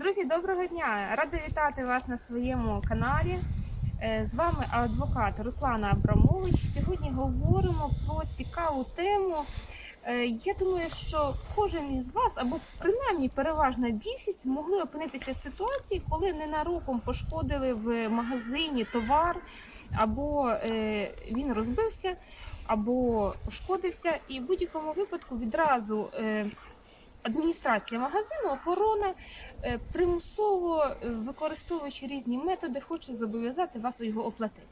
Друзі, доброго дня! Рада вітати вас на своєму каналі. Е, З вами адвокат Руслана Абрамович. Сьогодні говоримо про цікаву тему. Е, Я думаю, що кожен із вас, або принаймні переважна більшість, могли опинитися в ситуації, коли ненароком пошкодили в магазині товар, або е, він розбився, або пошкодився, і в будь-якому випадку відразу. Адміністрація магазину, охорона е, примусово е, використовуючи різні методи, хоче зобов'язати вас його оплатити.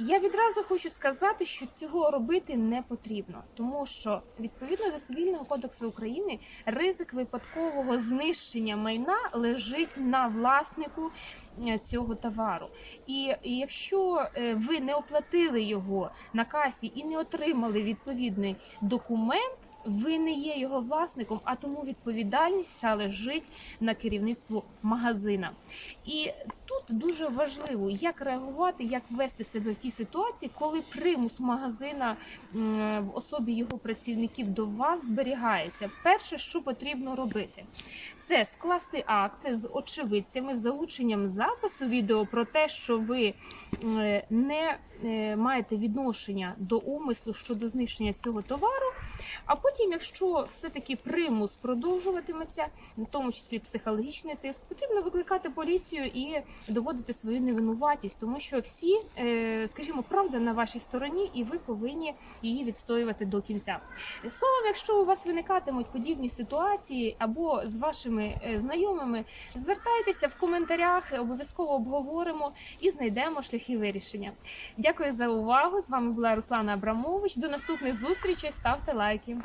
Я відразу хочу сказати, що цього робити не потрібно, тому що відповідно до цивільного кодексу України ризик випадкового знищення майна лежить на власнику е, цього товару. І якщо ви не оплатили його на касі і не отримали відповідний документ. Ви не є його власником, а тому відповідальність вся лежить на керівництву магазина. І тут дуже важливо, як реагувати, як вести себе в тій ситуації, коли примус магазина в особі його працівників до вас зберігається. Перше, що потрібно робити, це скласти акти з очевидцями, з залученням запису відео про те, що ви не е, маєте відношення до умислу щодо знищення цього товару. А потім, якщо все-таки примус продовжуватиметься, в тому числі психологічний тиск, потрібно викликати поліцію і доводити свою невинуватість, тому що всі, е, скажімо, правда на вашій стороні, і ви повинні її відстоювати до кінця. Словом, якщо у вас виникатимуть подібні ситуації або з вашими е, знайомими, звертайтеся в коментарях, обов'язково обговоримо і знайдемо шляхи вирішення. Дякую за увагу. З вами була Руслана Абрамович. До наступних зустрічей. Ставте лайки.